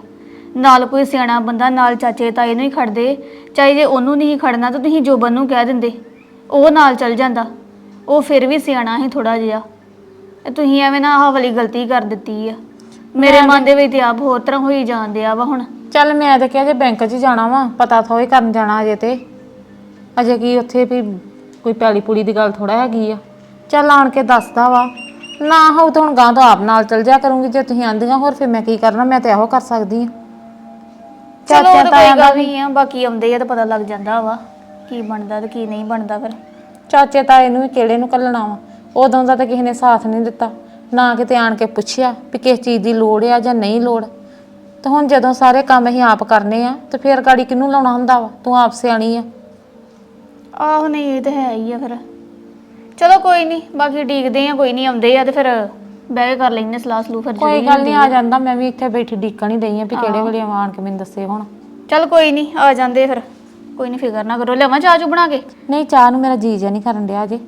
ਨਾਲ ਕੋਈ ਸਿਆਣਾ ਬੰਦਾ ਨਾਲ ਚਾਚੇ ਤਾਏ ਨੂੰ ਹੀ ਖੜਦੇ। ਚਾਹੇ ਜੇ ਉਹਨੂੰ ਨਹੀਂ ਖੜਨਾ ਤਾਂ ਤੁਸੀਂ ਜੋਬਨ ਨੂੰ ਕਹਿ ਦਿੰਦੇ। ਉਹ ਨਾਲ ਚੱਲ ਜਾਂਦਾ। ਉਹ ਫਿਰ ਵੀ ਸਿਆਣਾ ਹੀ ਥੋੜਾ ਜਿਹਾ। ਇਹ ਤੁਸੀਂ ਐਵੇਂ ਨਾ ਆਹ ਵਾਲੀ ਗਲਤੀ ਕਰ ਦਿੱਤੀ ਆ। ਮੇਰੇ ਮਨ ਦੇ ਵਿੱਚ ਤੇ ਆਪ ਹੋਰ ਤਰ੍ਹਾਂ ਹੋਈ ਜਾਂਦੇ ਆ ਵਾ ਹੁਣ। ਚੱਲ ਮੈਂ ਤਾਂ ਕਿਹਾ ਜੇ ਬੈਂਕ 'ਚ ਜਾਣਾ ਵਾ ਪਤਾ ਥੋੜੀ ਕਰਨ ਜਾਣਾ ਅਜੇ ਤੇ। ਅਜੇ ਕੀ ਉੱਥੇ ਵੀ ਕੋਈ ਪੈਲੀ ਪੁਲੀ ਦੀ ਗੱਲ ਥੋੜਾ ਹੈਗੀ ਆ। ਚੱਲ ਆਣ ਕੇ ਦੱਸਦਾ ਵਾ। ਨਾ ਹੋਊ ਤਾਂ ਹੁਣ ਗਾਂ ਤੋਂ ਆਪ ਨਾਲ ਚੱਲ ਜਾ ਕਰੂੰਗੀ ਜੇ ਤੁਸੀਂ ਆਂਦੀਆਂ ਹੋਰ ਫਿਰ ਮੈਂ ਕੀ ਕਰਨਾ ਮੈਂ ਤੇ ਇਹੋ ਕਰ ਸਕਦੀ ਆ। ਚਲੋ ਉਹ ਤਾਂ ਕੋਈ ਗੱਲ ਨਹੀਂ ਆ ਬਾਕੀ ਆਉਂਦੇ ਆ ਤਾਂ ਪਤਾ ਲੱਗ ਜਾਂਦਾ ਵਾ ਕੀ ਬਣਦਾ ਤੇ ਕੀ ਨਹੀਂ ਬਣਦਾ ਫਿਰ। ਚਾਚੇ ਤਾਏ ਨੂੰ ਵੀ ਕਿਹੜੇ ਨੂੰ ਕੱਲਣਾ ਵਾ? ਉਦੋਂ ਦਾ ਤਾਂ ਕਿਸੇ ਨੇ ਸਾਥ ਨਹੀਂ ਦਿੱਤਾ। ਨਾ ਕਿਤੇ ਆਣ ਕੇ ਪੁੱਛਿਆ ਵੀ ਕਿਸ ਚੀਜ਼ ਦੀ ਲੋੜ ਆ ਜਾਂ ਨਹੀਂ ਲੋੜ। ਤੇ ਹੁਣ ਜਦੋਂ ਸਾਰੇ ਕੰਮ ਅਸੀਂ ਆਪ ਕਰਨੇ ਆ ਤੇ ਫੇਰ ਗਾੜੀ ਕਿਹਨੂੰ ਲਾਉਣਾ ਹੁੰਦਾ ਵਾ? ਤੂੰ ਆਪ ਸਿਆਣੀ ਆ। ਆਹੋ ਨਹੀਂ ਇਹ ਤਾਂ ਹੈ ਹੀ ਆ ਫਿਰ। ਚਲੋ ਕੋਈ ਨਹੀਂ ਬਾਕੀ ਡੀਕਦੇ ਆ ਕੋਈ ਨਹੀਂ ਆਉਂਦੇ ਆ ਤੇ ਫਿਰ ਬਹਿ ਕੇ ਕਰ ਲੈਣੇ ਸਲਾਹ ਸਲੂ ਫਿਰ ਕੋਈ ਗੱਲ ਨਹੀਂ ਆ। ਜਾਂਦਾ ਮੈਂ ਵੀ ਇੱਥੇ ਬੈਠੀ ਡੀਕਣ ਹੀ ਡਈ ਆ ਵੀ ਕਿਹੜੇ ਵੇਲੇ ਆਣ ਕੇ ਮੈਨੂੰ ਦੱਸੇ ਹੁਣ। ਚਲ ਕੋਈ ਨਹੀਂ ਆ ਜਾਂਦੇ ਫਿਰ। ਕੋਈ ਨਹੀਂ ਫਿਕਰ ਨਾ ਕਰੋ। ਲਿਆਵਾਂ ਚਾਹ ਚੂ ਬਣਾ ਕੇ? ਨਹੀਂ ਚਾਹ ਨੂੰ ਮੇਰਾ ਜੀ ਜਿਹਾ ਨਹੀਂ ਕਰਨ ਡਿਆ ਜੇ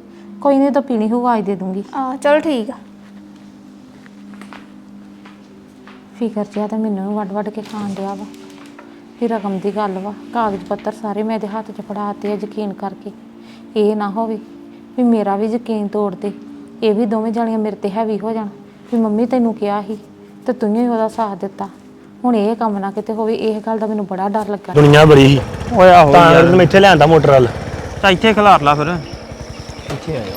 ਕੋਈ ਨਹੀਂ ਤਾਂ ਪੀਣੀ ਹੋਊ ਆਵਾਜ਼ ਦੇ ਦੂੰਗੀ। ਆ ਚਲ ਠੀਕ ਆ। ਫਿਕਰ ਜਿਆ ਤਾਂ ਮੈਨੂੰ ਵੀ ਵੱਡ ਵੱਡ ਕੇ ਖਾਣ ਡਿਆ ਵਾ। ਫਿਰ ਰਕਮ ਦੀ ਗੱਲ ਵਾ। ਕਾਗਜ਼ ਪੱਤਰ ਸਾਰੇ ਮੈਂ ਇਹਦੇ ਹੱਥ 'ਚ ਫੜਾਤੇ ਆ ਯਕੀਨ ਕਰਕੇ। ਇਹ ਨਾ ਹੋਵੇ ਵੀ ਮੇਰਾ ਵੀ ਯਕੀਨ ਤੋੜ ਦੇ। ਇਹ ਵੀ ਦੋਵੇਂ ਜਣੀਆਂ ਮੇਰੇ ਤੇ ਹੈਵੀ ਹੋ ਜਾਣ। ਵੀ ਮੰਮੀ ਤੈਨੂੰ ਕਿਹਾ ਸੀ ਤੇ ਤੂੰ ਹੀ ਉਹਦਾ ਸਾਥ ਦਿੱਤਾ। ਹੁਣ ਇਹ ਕੰਮ ਨਾ ਕਿਤੇ ਹੋਵੇ ਇਹ ਗੱਲ ਦਾ ਮੈਨੂੰ ਬੜਾ ਡਰ ਲੱਗਾ। ਦੁਨੀਆ ਬੜੀ ਸੀ। ਓਏ ਆਹੋ ਤਾਂ ਯਾਰ। ਮੈਂ ਇੱਥੇ ਲਿਆਂਦਾ ਮੋਟਰ ਵਾਲ। ਤਾਂ ਇੱਥੇ ਖਿਲਾਰ ਲਾ ਫਿਰ। ਇੱਥੇ ਆਇਆ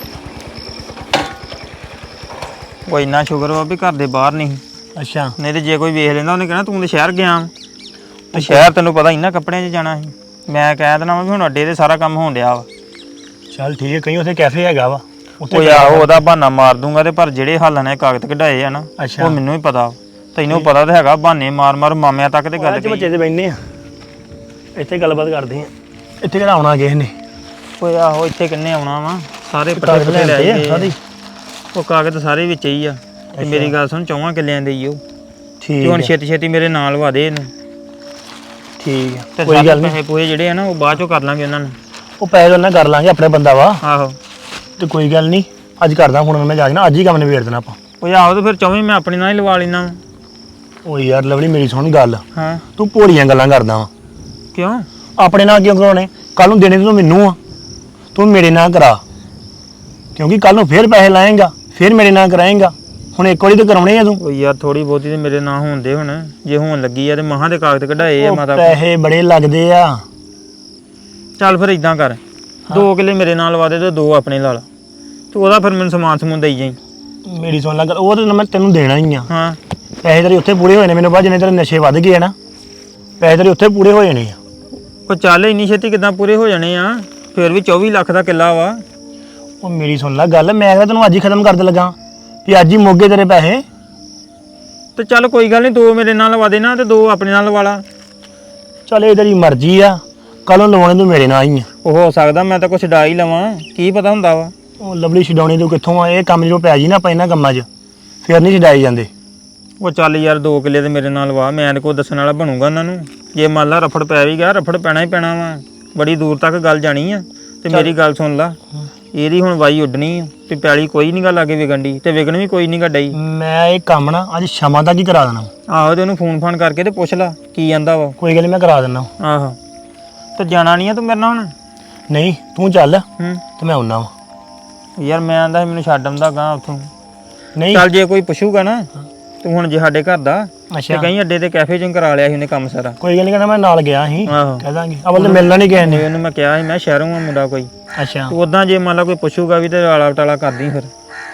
ਉਹ ਇੰਨਾ ਸ਼ੁਕਰ ਵਾ ਵੀ ਘਰ ਦੇ ਬਾਹਰ ਨਹੀਂ ਅੱਛਾ। ਨਹੀਂ ਤੇ ਜੇ ਕੋਈ ਵੇਖ ਲੈਂਦਾ ਉਹਨੇ ਕਹਿਣਾ ਤੂੰ ਤੇ ਸ਼ਹਿਰ ਗਿਆ। ਵਾਂ। ਤੇ ਸ਼ਹਿਰ ਤੈਨੂੰ ਪਤਾ ਇੰਨਾ ਕੱਪੜਿਆਂ 'ਚ ਜਾਣਾ ਸੀ। ਮੈਂ ਕਹਿ ਦੇਣਾ ਵਾ ਵੀ ਹੁਣ ਅੱਡੇ ਤੇ ਸਾਰਾ ਕੰਮ ਹੋਣ ਡਿਆ ਵਾ। ਚੱਲ ਠੀਕ ਹੈ ਕहीं ਉੱਥੇ ਕੈਫੇ ਹੈਗਾ ਵਾ। ਉਹ ਆਹੋ ਉਹਦਾ ਬਹਾਨਾ ਮਾਰ ਦੂੰਗਾ ਤੇ ਪਰ ਜਿਹੜੇ ਹੱਲ ਨੇ ਕਾਗਜ਼ ਕਢਾਏ ਆ ਨਾ ਅੱਛਾ। ਉਹ ਮੈਨੂੰ ਹੀ ਪਤਾ ਤੈਨੂੰ ਪਤਾ ਤਾਂ ਹੈਗਾ ਬਹਾਨੇ ਮਾਰ ਮਾਰ ਮਾਮਿਆਂ ਤੱਕ ਤੇ ਗੱਲ ਅੱਜ ਬੱਚੇ ਦੇ ਬੈਠਨੇ ਆ। ਇੱਥੇ ਗੱਲਬਾਤ ਕਰਦੇ ਆ। ਇੱਥੇ ਕਿਹੜਾ ਆਉਣਾ ਕਿਸੇ ਨੇ? ਓਏ ਆਹੋ ਇੱਥੇ ਕਿੰਨੇ ਆਉਣਾ ਵਾ? ਸਾਰੇ ਪੁੱਠੇ ਲੈ ਆ ਆਏ ਸਾਰੇ। ਉਹ ਕਾਗਜ਼ ਸਾਰੇ ਵਿੱਚ ਹੀ ਆ। ਤੇ ਮੇਰੀ ਗੱਲ ਸੁਣ ਚੌਵਾਂ ਕਿੱਲਿਆਂ ਦੇ ਹੀ ਉਹ। ਤੇ ਠੀਕ ਹੁਣ ਹੈ ਛੇਤੀ ਛੇਤੀ ਮੇਰੇ ਨਾਲ ਵਾ ਦੇ ਇਹਨੂੰ। ਠੀਕ ਹੈ ਤੇ ਕੋਈ ਗੱਲ ਨਹੀਂ ਪੈਸੇ ਪੂਏ ਜਿਹੜੇ ਆ ਨਾ ਉਹ ਬਾਅਦ ਚੋਂ ਕਰ ਲਾਂਗੇ ਉਹਨਾਂ ਨੂੰ। ਉਹ ਪੈਸੇ ਉਹਨਾਂ ਕਰ ਲਾਂਗੇ ਆਪਣੇ ਬੰਦਾ ਵਾ। ਆਹੋ। ਤੇ ਕੋਈ ਗੱਲ ਨਹੀਂ ਅੱਜ ਕਰਦਾ ਹੁਣ ਮੈਂ ਜਾ ਕੇ ਨਾ ਅੱਜ ਹੀ ਕੰਮ ਨਿਬੇੜ ਦੇਣਾ ਆਪਾਂ। ਓਏ ਆਹੋ ਤੇ ਫਿਰ ਚੌਵੀਂ ਮੈਂ ਆਪਣੀ ਨਾਲ ਹੀ ਲਵਾ ਲੈਣਾ ਓ ਯਾਰ ਲਵਲੀ ਮੇਰੀ ਸੁਣ ਗੱਲ। ਹਾਂ। ਤੂੰ ਭੋਲੀਆਂ ਗੱਲਾਂ ਕਰਦਾ ਵਾ। ਕਿਉਂ? ਆਪਣੇ ਨਾਲ ਕਿਉਂ ਕਰਾਉਣੇ? ਕੱਲ ਨੂੰ ਦੇਣੇ ਤੂੰ ਮੈਨੂੰ ਆ। ਤੂੰ ਮੇਰੇ ਨਾਲ ਕਰਾ। ਕਿਉਂਕਿ ਕੱਲ ਨੂੰ ਫੇਰ ਪੈਸੇ ਲਾਏਗਾ ਫੇਰ ਮੇਰੇ ਨਾਲ ਕਰਾਏਗਾ। ਹੁਣ ਇੱਕ ਵਾਰੀ ਤਾਂ ਕਰਾਉਣੇ ਆ ਤੂੰ। ਓਏ ਯਾਰ ਥੋੜੀ ਬਹੁਤੀ ਤੇ ਮੇਰੇ ਨਾਂ ਹੁੰਦੇ ਹੁਣ। ਜੇ ਹੋਣ ਲੱਗੀ ਆ ਤੇ ਮਹਾਂ ਦੇ ਕਾਗਜ਼ ਕਢਾਏ ਆ ਉਹ ਮਾਤਾ ਪੈਸੇ ਬੜੇ ਲੱਗਦੇ ਆ। ਚੱਲ ਫਿਰ ਇਦਾਂ ਕਰ। ਦੋ ਕਿੱਲੇ ਮੇਰੇ ਨਾਲ ਲਵਾ ਦੇ ਤੇ ਦੋ ਆਪਣੇ ਲਾ ਲਾ। ਤੂੰ ਉਹਦਾ ਫਿਰ ਮੈਨੂੰ ਸਮਾਨ ਸਮੂਨ ਦੇਈ ਜਾਈ। ਮੇਰੀ ਸੁਣ ਲੈ ਗੱਲ ਉਹ ਤਾਂ ਮੈਂ ਤੈਨੂੰ ਦੇਣਾ ਹੀ ਆ। ਹਾਂ। ਪੈਸੇ ਤੇਰੇ ਉੱਥੇ ਪੂਰੇ ਹੋਏ ਨੇ ਮੈਨੂੰ ਬਾਅਦ ਜਿੰਨੇ ਤੇਰੇ ਨਸ਼ੇ ਵੱਧ ਗਏ ਆ ਨਾ। ਪੈਸੇ ਤੇਰੇ ਉੱਥੇ ਪੂਰੇ ਹੋ ਜਾਣੇ ਆ। ਉਹ ਚੱਲ ਇੰਨੀ ਛੇਤੀ ਕਿਦਾਂ ਪੂਰੇ ਹੋ ਜਾਣੇ ਆ? ਫਿਰ ਵੀ 24 ਲੱਖ ਦਾ ਕਿੱਲਾ ਵਾ। ਉਹ ਮੇਰੀ ਸੁਣ ਲੈ ਗੱਲ ਮੈਂ ਕਹਿੰਦਾ ਤੈਨੂੰ ਅੱਜ ਹੀ ਖਤਮ ਕਰ ਦੇ ਲੱਗਾ। ਵੀ ਅੱਜ ਹੀ ਮੋਗੇ ਤੇਰੇ ਪੈਸੇ? ਤੇ ਚੱਲ ਕੋਈ ਗੱਲ ਨਹੀਂ ਦੋ ਮੇਰੇ ਨਾਲ ਲਵਾ ਦੇਣਾ ਤੇ ਦੋ ਆਪਣੇ ਨਾਲ ਲਵਾ ਲਾ ਚੱਲ ਇਹ ਤੇਰੀ ਮਰਜ਼ੀ ਆ ਕੱਲ ਲਵਾਉਣੇ ਤੂੰ ਮੇਰੇ ਨਾਲ ਹੀ ਆ। ਉਹ ਹੋ ਸਕਦਾ ਮੈਂ ਤਾਂ ਕੁਛ ਡਾ ਹੀ ਲਵਾਂ ਕੀ ਪਤਾ ਹੁੰਦਾ ਵਾ। ਉਹ ਲਵਲੀ ਛਡਾਉਣੀ ਤੂੰ ਕਿੱਥੋਂ ਆ ਇਹ ਕੰਮ ਜਦੋਂ ਪੈ ਜੀ ਨਾ ਆਪਾਂ ਇਹਨਾਂ ਕੰਮਾਂ 'ਚ ਫਿਰ ਨਹੀਂ ਛਡਾਏ ਜਾਂਦੇ। ਉਹ ਚੱਲ ਯਾਰ 2 ਕਿੱਲੇ ਤੇ ਮੇਰੇ ਨਾਲ ਵਾ ਮੈਂ ਕੋ ਦੱਸਣ ਵਾਲਾ ਬਣੂਗਾ ਉਹਨਾਂ ਨੂੰ। ਜੇ ਮੰਨ ਲਾ ਰਫੜ ਪੈ ਵੀ ਗਿਆ ਰਫੜ ਪੈਣਾ ਹੀ ਪੈਣਾ ਵਾ। ਬੜੀ ਦੂਰ ਤੱਕ ਗੱਲ ਜਾਣੀ ਆ। ਤੇ ਮੇਰੀ ਗੱਲ ਸੁਣ ਲਾ। ਇਹਦੀ ਹੁਣ ਵਾਈ ਉੱਡਣੀ ਆ ਤੇ ਪੈਲੀ ਕੋਈ ਨਹੀਂ ਗਾ ਲਾਗੇ ਵਿਗਣ ਦੀ ਤੇ ਵਿਗਣ ਵੀ ਕੋਈ ਨਹੀਂ ਗਾ ਡਈ। ਮੈਂ ਇਹ ਕੰਮ ਨਾ ਅੱਜ ਸ਼ਾਮਾਂ ਤੱਕ ਹੀ ਕਰਾ ਦੇਣਾ। ਆਹੋ ਤੇ ਉਹਨੂੰ ਫੋਨ ਫਾਨ ਕਰਕੇ ਤੇ ਪੁੱਛ ਲਾ ਕੀ ਜਾਂਦਾ ਵਾ। ਕੋਈ ਗੱਲ ਨੀ ਮੈਂ ਕਰਾ ਦਿੰਦਾ ਆਹੋ। ਤੇ ਜਾਣਾ ਨਹੀਂ ਆ ਤੂੰ ਮੇਰੇ ਨਾਲ ਹੁਣ? ਨਹੀਂ ਤੂੰ ਚੱਲ। ਹੂੰ। ਤੇ ਮੈਂ ਆਉਣਾ ਵਾ। ਯਾਰ ਮੈਂ ਆਂਦਾ ਮੈਨੂੰ ਛੱਡ ਆਉਂਦਾ ਗਾ ਉੱਥੋਂ। ਨਹੀਂ। ਚੱਲ ਜੇ ਕੋਈ ਪੁੱਛੂਗਾ ਨਾ ਤੂੰ ਹੁਣ ਜੇ ਸਾਡੇ ਘਰ ਦਾ ਤੇ ਅੱਛਾ। ਕਹੀਂ ਅੱਡੇ ਤੇ ਕੈਫੇ ਚੋਂ ਕਰਾ ਲਿਆ ਸੀ ਉਹਨੇ ਕੰਮ ਸਾਰਾ। ਕੋਈ ਗੱਲ ਨਹੀਂ ਕਹਿੰਦਾ ਮੈਂ ਨਾਲ ਗਿਆ ਸੀ। ਆਹੋ। ਕਹਿ ਦਾਂਗੇ। ਅਵਲ ਤੇ ਮਿਲਣਾ ਨਹੀਂ ਕਿਸੇ ਨੇ। ਉਹਨੂੰ ਮੈਂ ਕਿਹਾ ਸੀ ਮੈਂ ਸ਼ਹਿਰੋਂ ਆ ਮੁੰਡਾ ਕੋਈ। ਅੱਛਾ। ਤੂੰ ਉਦਾਂ ਜੇ ਮੰਨ ਲਾ ਕੋਈ ਪੁੱਛੂਗਾ ਵੀ ਤੇ ਆਲਾ ਟਾਲਾ ਕਰਦੀ ਫਿਰ।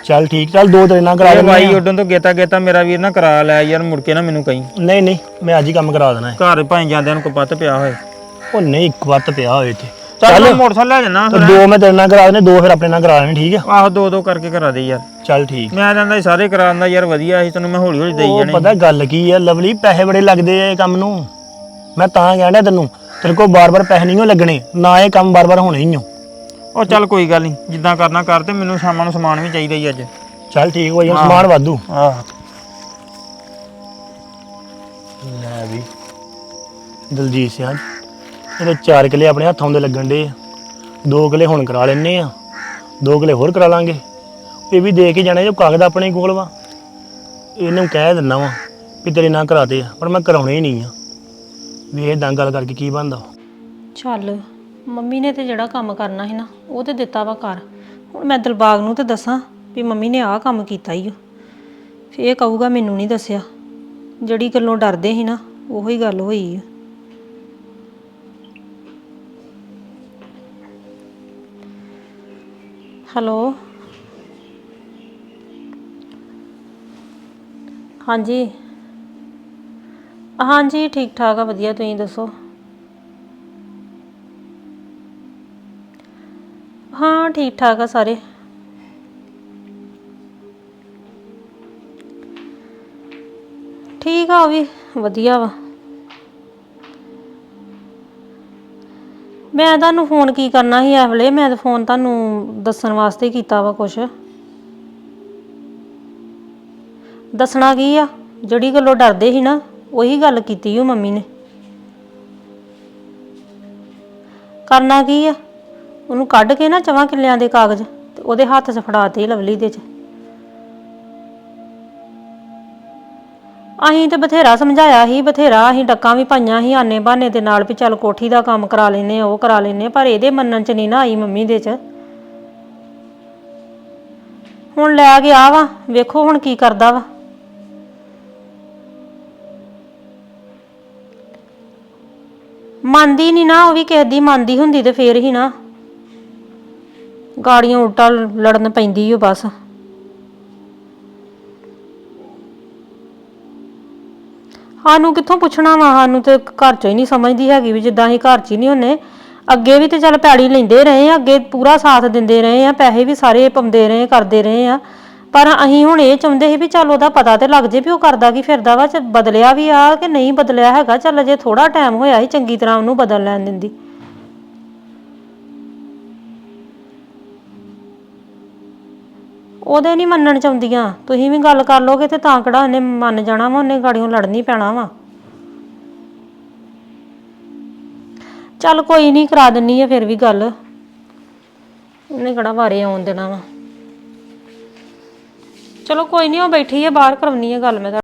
ਚੱਲ ਠੀਕ ਚੱਲ ਦੋ ਤੇਰੇ ਨਾਲ ਕਰਾ ਦਿੰਦੇ ਬਾਈ। ਉਦੋਂ ਤੋਂ ਗੇਤਾ ਗੇਤਾ ਮੇਰਾ ਵੀਰ ਨਾ ਕਰਾ ਲਿਆ ਯਾਰ ਮੁੜ ਕੇ ਨਾ ਮੈਨੂੰ ਕਹੀਂ। ਨਹੀਂ ਨਹੀਂ ਮੈਂ ਅੱਜ ਹੀ ਕੰਮ ਕਰਾ ਦੇਣਾ ਹੈ। ਘਰ ਭਾਈ ਜਾਂਦਿਆਂ ਨੂੰ ਕਪੱਤ ਪਿਆ ਹੋਏ। ਉਹ ਨਹੀਂ ਇੱਕ ਵਾਰ ਤਾਂ ਪਿਆ ਹੋਏ ਤੇ ਚੱਲ। ਮੈਂ ਮੋਟਰਸਾਈਕਲ ਲੈ ਜਾਣਾ ਤੇ ਦੋ ਮੈਂ ਤੇਰੇ ਨਾਲ ਕਰਾ ਦੇਣੇ ਦੋ ਫਿਰ ਆਪਣੇ ਨਾਲ ਕਰਾ ਦੇਣੇ ਠੀਕ ਆ? ਆਹੋ ਦੋ ਦੋ ਕਰਕੇ ਕਰਾ ਦੇ ਯਾਰ। ਚੱਲ ਠੀਕ। ਮੈਂ ਕਹਿੰਦਾ ਸੀ ਸਾਰੇ ਕਰਾ ਦਿੰਦਾ ਯਾਰ ਵਧੀਆ ਸੀ ਤੈਨੂੰ ਮੈਂ ਹੌਲੀ ਹੌਲੀ ਦੇਈ ਉਹ ਜਾਣੇ। ਪਤਾ ਗੱਲ ਕੀ ਆ ਲਵਲੀ ਪੈਸੇ ਬੜੇ ਲੱਗਦੇ ਆ ਇਹ ਕੰਮ ਨੂੰ। ਮੈਂ ਤਾਂ ਕਹਿਣਾ ਤੈਨੂੰ ਤੇਰੇ ਕੋਲ ਬਾਰ-ਬਾਰ ਪੈਸੇ ਨਹੀਂ ਲੱਗਣੇ ਨਾ ਇਹ ਕੰਮ ਬਾਰ-ਬਾਰ ਹੋਣੇ ਹੀ ਓ। ਉਹ ਚੱਲ ਕੋਈ ਗੱਲ ਨਹੀਂ ਜਿੱਦਾਂ ਕਰਨਾ ਕਰ ਤੇ ਮੈਨੂੰ ਸ਼ਾਮਾਂ ਨੂੰ ਸਮਾਨ ਵੀ ਚਾਹੀਦਾ ਹੀ ਅੱਜ। ਚੱਲ ਠੀਕ ਹੋ ਜਾਣਾ ਸਮਾਨ ਵਾਧੂ। ਆਹ ਲੈ ਵੀ। ਦਲਜੀਤ ਸਿੰਘ ਇਹਦੇ ਚਾਰ ਕਿਲੇ ਆਪਣੇ ਹੱਥਾਂ ਦੇ ਲੱਗਣ ਦੇ ਆ। ਦੋ ਕਿਲੇ ਹੁਣ ਕਰਾ ਲੈਨੇ ਆ। ਦੋ ਕਿਲੇ ਹੋਰ ਕਰਾ ਲਾਂਗੇ। ਇਹ ਵੀ ਦੇ ਕੇ ਜਾਣਾ ਜੋ ਕਾਗਜ਼ ਆਪਣੇ ਕੋਲ ਵਾ। ਇਹਨੂੰ ਕਹਿ ਦਿੰਦਾ ਵਾ ਵੀ ਤੇਰੇ ਨਾਲ ਕਰਾਤੇ ਆ, ਪਰ ਮੈਂ ਕਰਾਉਣੇ ਹੀ ਨਹੀਂ ਆ। ਵੀ ਇਹ ਗੱਲ ਕਰਕੇ ਕੀ ਬਣਦਾ। ਚੱਲ, ਮੰਮੀ ਨੇ ਤੇ ਜਿਹੜਾ ਕੰਮ ਕਰਨਾ ਸੀ ਨਾ, ਉਹ ਤੇ ਦਿੱਤਾ ਵਾ ਕਰ ਹੁਣ ਮੈਂ ਦਿਲਬਾਗ ਨੂੰ ਤੇ ਦੱਸਾਂ ਵੀ ਮੰਮੀ ਨੇ ਆਹ ਕੰਮ ਕੀਤਾ ਹੀ ਫੇ ਇਹ ਕਹੂਗਾ ਮੈਨੂੰ ਨਹੀਂ ਦੱਸਿਆ। ਜਿਹੜੀ ਗੱਲੋਂ ਡਰਦੇ ਸੀ ਨਾ, ਉਹੀ ਗੱਲ ਹੋਈ ਆ। ਹੈਲੋ। ਹਾਂਜੀ। ਹਾਂਜੀ ਠੀਕ ਠਾਕ ਆ, ਵਧੀਆ, ਤੁਸੀਂ ਦੱਸੋ? ਹਾਂ ਠੀਕ ਠਾਕ ਆ ਸਾਰੇ। ਠੀਕ ਆ ਉਹ ਵੀ, ਵਧੀਆ ਵਾ। ਮੈਂ ਤੁਹਾਨੂੰ ਫੋਨ ਕੀ ਕਰਨਾ ਸੀ ਇਹ ਵੇਲੇ? ਮੈਂ ਤਾਂ ਫੋਨ ਤੁਹਾਨੂੰ ਦੱਸਣ ਵਾਸਤੇ ਹੀ ਕੀਤਾ ਵਾ ਕੁਛ। ਦੱਸਣਾ ਕੀ ਆ? ਜਿਹੜੀ ਗੱਲੋਂ ਡਰਦੇ ਸੀ ਨਾ, ਉਹੀ ਗੱਲ ਕੀਤੀ ਉਹ ਮੰਮੀ ਨੇ। ਕਰਨਾ ਕੀ ਆ? ਉਹਨੂੰ ਕੱਢ ਕੇ ਨਾ ਚਵਾਂ ਕਿੱਲਿਆਂ ਦੇ ਕਾਗਜ਼ ਤੇ ਉਹਦੇ ਹੱਥ 'ਚ ਫੜਾਤੇ ਲਵਲੀ ਦੇ 'ਚ। ਅਸੀਂ ਤੇ ਬਥੇਰਾ ਸਮਝਾਇਆ ਸੀ, ਬਥੇਰਾ ਅਸੀਂ ਡੱਕਾਂ ਵੀ ਪਾਈਆਂ ਸੀ, ਆਨੇ ਬਹਾਨੇ ਦੇ ਨਾਲ ਵੀ ਚੱਲ ਕੋਠੀ ਦਾ ਕੰਮ ਕਰਾ ਲੈਨੇ ਉਹ ਕਰਾ ਲੈਨੇ ਪਰ ਇਹਦੇ ਮੰਨਣ 'ਚ ਨਹੀਂ ਨਾ ਆਈ ਮੰਮੀ ਦੇ 'ਚ। ਹੁਣ ਲੈ ਗਿਆ ਵਾ, ਵੇਖੋ ਹੁਣ ਕੀ ਕਰਦਾ ਵਾ। ਮੰਨਦੀ ਨਹੀਂ ਨਾ, ਉਹ ਵੀ ਕਿਸੇ ਦੀ ਮੰਨਦੀ ਹੁੰਦੀ ਤੇ ਫੇਰ ਹੀ ਨਾ। ਗਾੜੀਆਂ ਉਲਟਾ ਲੜਨ ਪੈਂਦੀ ਓ ਬਸ। ਸਾਨੂੰ ਕਿੱਥੋਂ ਪੁੱਛਣਾ ਵਾ? ਸਾਨੂੰ ਤੇ ਘਰ ਚੋਂ ਹੀ ਨਹੀਂ ਸਮਝਦੀ ਹੈਗੀ ਵੀ ਜਿੱਦਾਂ ਅਸੀਂ ਘਰ ਚ ਹੀ ਨਹੀਂ ਹੁੰਨੇ ਅੱਗੇ ਵੀ ਤੇ ਚੱਲ ਪੈੜੀ ਲੈਂਦੇ ਰਹੇ ਆ, ਅੱਗੇ ਪੂਰਾ ਸਾਥ ਦਿੰਦੇ ਰਹੇ ਆ, ਪੈਸੇ ਵੀ ਸਾਰੇ ਪਾਉਂਦੇ ਰਹੇ, ਕਰਦੇ ਰਹੇ ਆ। ਪਰ ਅਸੀਂ ਹੁਣ ਇਹ ਚਾਹੁੰਦੇ ਸੀ ਵੀ ਚੱਲ ਉਹਦਾ ਪਤਾ ਤੇ ਲੱਗ ਜੇ ਵੀ ਉਹ ਕਰਦਾ ਕੀ ਫਿਰਦਾ ਵਾ ਚ ਬਦਲਿਆ ਵੀ ਆ ਕਿ ਨਹੀਂ ਬਦਲਿਆ ਹੈਗਾ, ਚੱਲ ਜੇ ਥੋੜਾ ਟਾਈਮ ਹੋਇਆ ਸੀ ਚੰਗੀ ਤਰ੍ਹਾਂ ਉਹਨੂੰ ਬਦਲ ਲੈਣ ਦਿੰਦੀ। ਉਹਦੇ ਨਹੀਂ ਮੰਨਣ ਚਾਹੁੰਦੀਆਂ। ਤੁਸੀਂ ਵੀ ਗੱਲ ਕਰ ਲੋਗੇ ਤੇ ਤਾਂ ਕਿਹੜਾ ਉਹਨੇ ਮੰਨ ਜਾਣਾ ਵਾ, ਉਹਨੇ ਗਾੜੀਆਂ ਲੜਨੀ ਪੈਣਾ ਵਾ। ਚੱਲ ਕੋਈ ਨਹੀਂ, ਕਰਾ ਦਿੰਨੀ ਆ ਫਿਰ ਵੀ ਗੱਲ। ਉਹਨੇ ਕਿਹੜਾ ਵਾਰੇ ਆਉਣ ਦੇਣਾ ਵਾ। ਚਲੋ ਕੋਈ ਨਹੀਂ, ਉਹ ਬੈਠੀ ਆ, ਬਾਹਰ ਕਰਾਉਣੀ ਆ ਗੱਲ ਮੈਂ ਤੁਹਾਡੇ